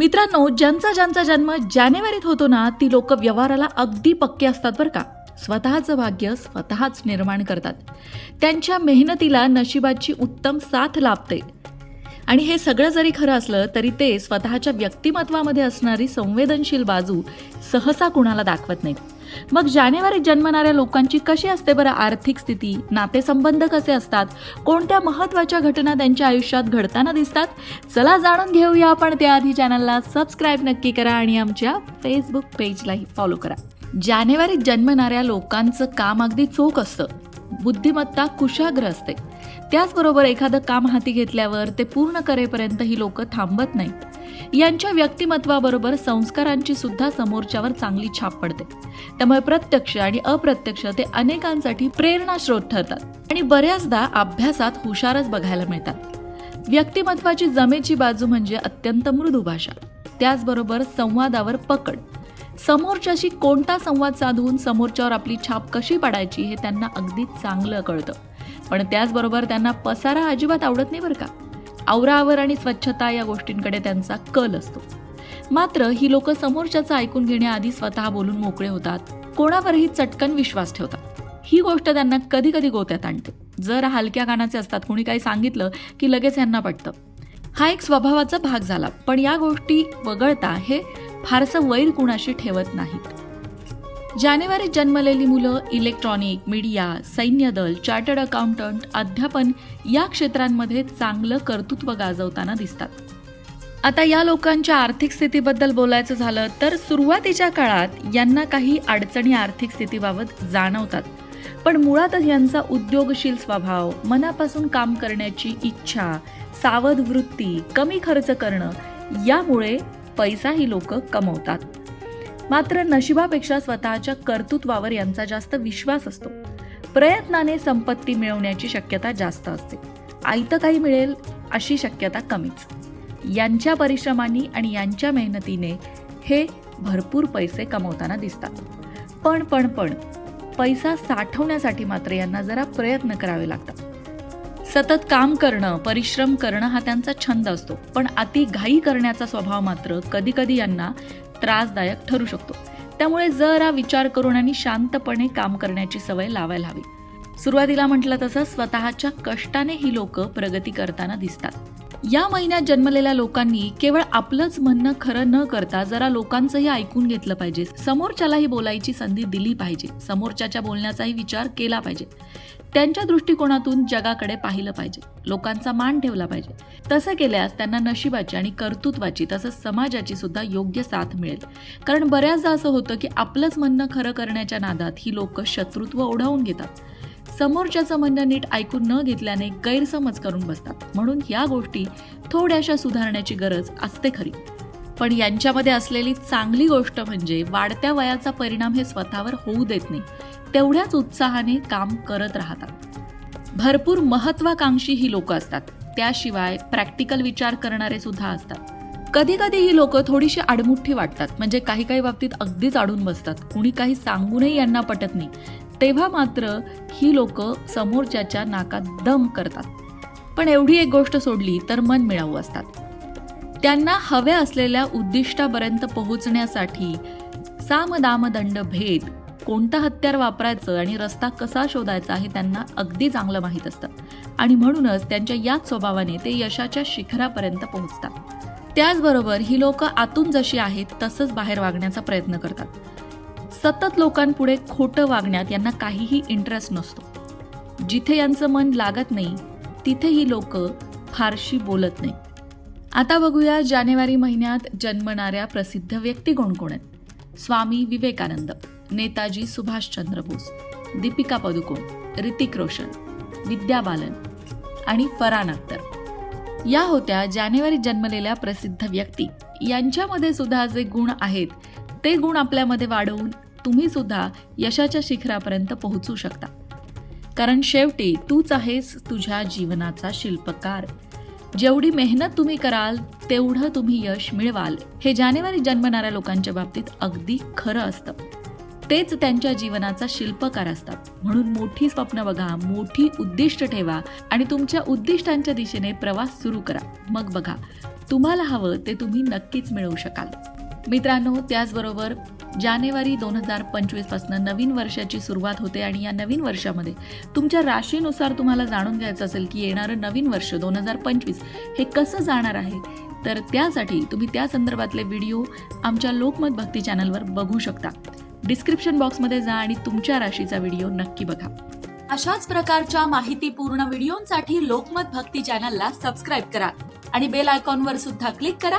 मित्रांनो ज्यांचा ज्यांचा जन्म जानेवारीत होतो ना ती लोक व्यवहाराला अगदी पक्के असतात बरं का. स्वतःचं भाग्य स्वतःच निर्माण करतात. त्यांच्या मेहनतीला नशिबाची उत्तम साथ लाभते. आणि हे सगळं जरी खरं असलं तरी ते स्वतःच्या व्यक्तिमत्वामध्ये असणारी संवेदनशील बाजू सहसा कुणाला दाखवत नाहीत. मग जानेवारीत जन्मणाऱ्या लोकांची कशी असते बरं आर्थिक स्थिती? नातेसंबंध कसे असतात? कोणत्या महत्त्वाच्या घटना त्यांच्या आयुष्यात घडताना दिसतात? चला जाणून घेऊया आपण त्याआधी चॅनलला सबस्क्राईब नक्की करा आणि आमच्या फेसबुक पेजलाही फॉलो करा. जानेवारीत जन्मणाऱ्या लोकांचं काम अगदी चोख असतं. बुद्धिमत्ता कुशाग्र असते. त्याचबरोबर एखादं काम हाती घेतल्यावर ते पूर्ण करेपर्यंत ही लोक थांबत नाहीत यांच्या व्यक्तिमत्वाबरोबर संस्कारांची सुद्धा समोरच्यावर चांगली छाप पडते. त्यामुळे प्रत्यक्ष आणि अप्रत्यक्ष ते अनेकांसाठी प्रेरणास्रोत ठरतात. आणि बऱ्याचदा अभ्यासात हुशारच बघायला मिळतात. व्यक्तिमत्वाची जमेची बाजू म्हणजे अत्यंत मृदू भाषा. त्याचबरोबर संवादावर पकड. समोरच्याशी कोणता संवाद साधून समोरच्यावर आपली छाप कशी पाडायची हे त्यांना अगदी चांगलं कळतं. पण त्याचबरोबर त्यांना पसारा अजिबात आवडत नाही बरं का. आवरावर आणि स्वच्छता या गोष्टींकडे त्यांचा कल असतो. मात्र ही लोक समोरच्याचं ऐकून घेण्याआधी स्वतः बोलून मोकळे होतात. कोणावरही चटकन विश्वास ठेवतात. ही गोष्ट त्यांना कधी कधी गोत्यात आणते. जर हलक्या कानाचे असतात कोणी काही सांगितलं की लगेच यांना पटतं. हा एक स्वभावाचा भाग झाला. पण या गोष्टी वगळता हे फारसं वैर कुणाशी ठेवत नाहीत. जानेवारीत जन्मलेली मुलं इलेक्ट्रॉनिक मीडिया सैन्य दल चार्टर्ड अकाउंटंट अध्यापन या क्षेत्रांमध्ये चांगलं कर्तृत्व गाजवताना दिसतात. आता या लोकांच्या आर्थिक स्थितीबद्दल बोलायचं झालं तर सुरुवातीच्या काळात यांना काही अडचणी आर्थिक स्थितीबाबत जाणवतात. पण मुळातच यांचा उद्योगशील स्वभाव मनापासून काम करण्याची इच्छा सावध वृत्ती कमी खर्च करणं यामुळे पैसाही लोक कमवतात. मात्र नशिबापेक्षा स्वतःच्या कर्तृत्वावर यांचा जास्त विश्वास असतो. प्रयत्नाने संपत्ती मिळवण्याची शक्यता जास्त असते. आयतं काही मिळेल अशी शक्यता कमीच. यांच्या परिश्रमांनी आणि यांच्या मेहनतीने हे भरपूर पैसे कमवताना दिसतात. पण पण पण पैसा साठवण्यासाठी मात्र यांना जरा प्रयत्न करावे लागतात. सतत काम करणं परिश्रम करणं हा त्यांचा छंद असतो. पण अति घाई करण्याचा स्वभाव मात्र कधी कधी यांना त्रासदायक ठरू शकतो. त्यामुळे जरा विचार करून आणि शांतपणे काम करण्याची सवय लावायला हवी. सुरुवातीला म्हटलं तसं स्वतःच्या कष्टाने ही लोक प्रगती करताना दिसतात. या महिन्यात जन्मलेल्या लोकांनी केवळ आपलंच म्हणणं खरं न करता जरा लोकांचंही ऐकून घेतलं पाहिजे. समोरच्यालाही बोलायची संधी दिली पाहिजे. समोरच्याच्या बोलण्याचाही विचार केला पाहिजे. त्यांच्या दृष्टिकोनातून जगाकडे पाहिलं पाहिजे. लोकांचा मान ठेवला पाहिजे. तसं केल्यास त्यांना नशिबाची आणि कर्तृत्वाची तसंच समाजाची सुद्धा योग्य साथ मिळेल. कारण बऱ्याचदा असं होतं की आपलंच म्हणणं खरं करण्याच्या नादात ही लोक शत्रुत्व ओढावून घेतात. समोरच्याचं म्हणणं नीट ऐकून न घेतल्याने गैरसमज करून बसतात. म्हणून या गोष्टी थोड्याशा सुधारण्याची गरज असते खरी. पण यांच्यामध्ये असलेली चांगली गोष्ट म्हणजे वाढत्या वयाचा परिणाम हे स्वतःवर होऊ देत नाही. तेवढ्याच उत्साहाने काम करत राहतात. भरपूर महत्वाकांक्षी ही लोक असतात. त्याशिवाय प्रॅक्टिकल विचार करणारे सुद्धा असतात. कधी कधी ही लोक थोडीशी आडमुठ्ठी वाटतात. म्हणजे काही काही बाबतीत अगदीच अडून बसतात. कुणी काही सांगूनही यांना पटत नाही. तेव्हा मात्र ही लोक समोरच्याच्या नाकात दम करतात. पण एवढी एक गोष्ट सोडली तर मन मिळावू असतात. त्यांना हव्या असलेल्या उद्दिष्टापर्यंत पोहोचण्यासाठी साम दाम दंड भेद कोणतं हत्यार वापरायचं आणि रस्ता कसा शोधायचा हे त्यांना अगदी चांगलं माहीत असतं. आणि म्हणूनच त्यांच्या याच स्वभावाने ते यशाच्या शिखरापर्यंत पोहोचतात. त्याचबरोबर ही लोक आतून जशी आहेत तसंच बाहेर वागण्याचा प्रयत्न करतात. सतत लोकांपुढे खोटं वागण्यात यांना काहीही इंटरेस्ट नसतो. जिथे यांचं मन लागत नाही तिथे ही लोक फारशी बोलत नाही आता बघूया जानेवारी महिन्यात जन्मणाऱ्या प्रसिद्ध व्यक्ती कोण कोण आहेत? स्वामी विवेकानंद नेताजी सुभाषचंद्र बोस दीपिका पदुकोण ऋतिक रोशन विद्या बालन आणि फरान अख्तर. या होत्या जानेवारी जन्मलेल्या प्रसिद्ध व्यक्ती. यांच्यामध्ये सुद्धा जे गुण आहेत ते गुण आपल्यामध्ये वाढवून तुम्ही सुद्धा यशाच्या शिखरापर्यंत पोहोचू शकता. कारण शेवटी तूच आहेस तुझ्या जीवनाचा शिल्पकार. जेवढी मेहनत तुम्ही कराल तेवढं तुम्ही यश मिळवाल. हे जानेवारी जन्मणाऱ्या लोकांच्या बाबतीत अगदी खरं असतं. तेच त्यांच्या जीवनाचा शिल्पकार असतात. म्हणून मोठी स्वप्न बघा मोठी उद्दिष्ट ठेवा आणि तुमच्या उद्दिष्टांच्या दिशेने प्रवास सुरू करा. मग बघा तुम्हाला हवं ते तुम्ही नक्कीच मिळवू शकाल. मित्रांनो त्याचबरोबर जानेवारी दोन हजार पंचवीसपासून नवीन वर्षाची सुरुवात होते आणि या नवीन वर्षामध्ये तुमच्या राशीनुसार तुम्हाला जाणून घ्यायचं असेल की येणारं नवीन वर्ष दोन हजार पंचवीस हे कसं जाणार आहे? तर त्यासाठी तुम्ही त्या संदर्भातले व्हिडिओ आमच्या लोकमत भक्ती चॅनलवर बघू शकता. डिस्क्रिप्शन बॉक्समध्ये जा आणि तुमच्या राशीचा व्हिडिओ नक्की बघा. अशाच प्रकारच्या माहितीपूर्ण व्हिडिओंसाठी लोकमत भक्ती चॅनलला सबस्क्राईब करा आणि बेल आयकॉनवर सुद्धा क्लिक करा